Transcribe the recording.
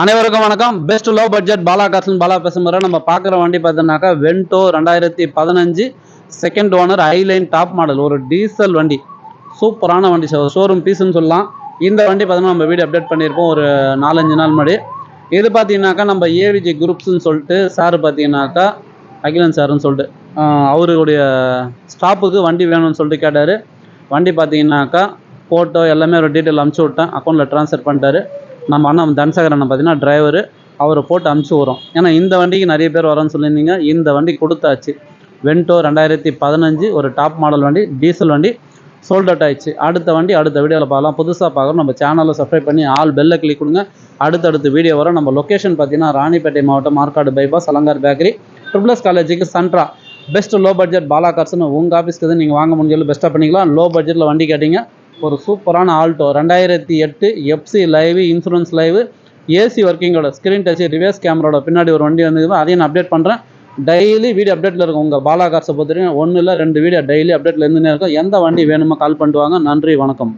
அனைவருக்கும் வணக்கம். Best low budget Bala காசன் பாலா பேசுகிற நம்ம பார்க்குற வண்டி பார்த்தோம்னாக்கா வென்டோ ரெண்டாயிரத்தி பதினஞ்சு second owner highline top model ஒரு டீசல் வண்டி. சூப்பரான வண்டி ஷோரூம் பீஸ்னு சொல்லலாம். இந்த வண்டி பார்த்தோம்னா நம்ம வீடியோ அப்டேட் பண்ணியிருப்போம். ஒரு நாலஞ்சு நாள் முன்னாடி. இது பார்த்தீங்கன்னாக்கா நம்ம ஏவிஜி குரூப்ஸ்ன்னு சொல்லிட்டு சார் பார்த்தீங்கன்னாக்கா அகிலன் சார்னு சொல்லிட்டு அவருடைய ஸ்டாப்புக்கு வண்டி வேணும்னு சொல்லிட்டு கேட்டார். வண்டி பார்த்தீங்கன்னாக்கா ஃபோட்டோ எல்லாமே ஒரு டீட்டெயில் அனுப்பிச்சி விட்டேன். அக்கௌண்ட்டில் ட்ரான்ஸ்ஃபர் பண்ணிட்டாரு. நம்ம அண்ணன் தனசேகர் அண்ணன் பார்த்தீங்கன்னா டிரைவரு அவரை போட்டு அமுச்சு வரோம் ஏன்னா இந்த வண்டிக்கு நிறைய பேர் வரேன்னு சொல்லியிருந்தீங்க. இந்த வண்டி கொடுத்தாச்சு. வென்டோ ரெண்டாயிரத்தி பதினஞ்சு ஒரு டாப் மாடல் வண்டி டீசல் வண்டி சோல்ட் அவுட் ஆயிடுச்சு. அடுத்த வண்டி அடுத்த வீடியோவில் பார்க்கலாம். புதுசாக பார்க்குறோம் நம்ம சேனலில் சப்ஸ்கிரைப் பண்ணி ஆல் பெல்லை கிளிக் கொடுங்க. அடுத்தடுத்து வீடியோ வரும். நம்ம லொக்கேஷன் பார்த்தீங்கன்னா ராணிப்பேட்டை மாவட்டம் மார்க்காடு bypass Alangar bakery triple S காலேஜுக்கு சன்ட்ரா பெஸ்ட் லோ பட்ஜெட் பாலா கார்ஸ்னு உங்கள் ஆஃபீஸ்க்கு எதுவும் நீங்கள் வாங்க முடிஞ்சது பெஸ்ட்டாக பண்ணிக்கலாம். லோ பட்ஜெட்டில் வண்டி கேட்டிங்க. ஒரு சூப்பரான ஆல்டோ. ரெண்டாயிரத்தி எட்டு FC live insurance live AC ஒர்க்கிங்கோட screen touch reverse கேமராவோட பின்னாடி ஒரு வண்டி வந்து அதையும் நான் அப்டேட் பண்ணுறேன் டெய்லி வீடியோ அப்டேட்டில் இருக்கும் உங்கள் பாலா கார்ஸை பொறுத்த வரைக்கும் ஒன்று இல்லை ரெண்டு வீடியோ டெய்லி அப்டேட்டில் இருந்துனே இருக்கும். எந்த வண்டி வேணுமோ கால் பண்ணிட்டு வாங்க நன்றி வணக்கம்.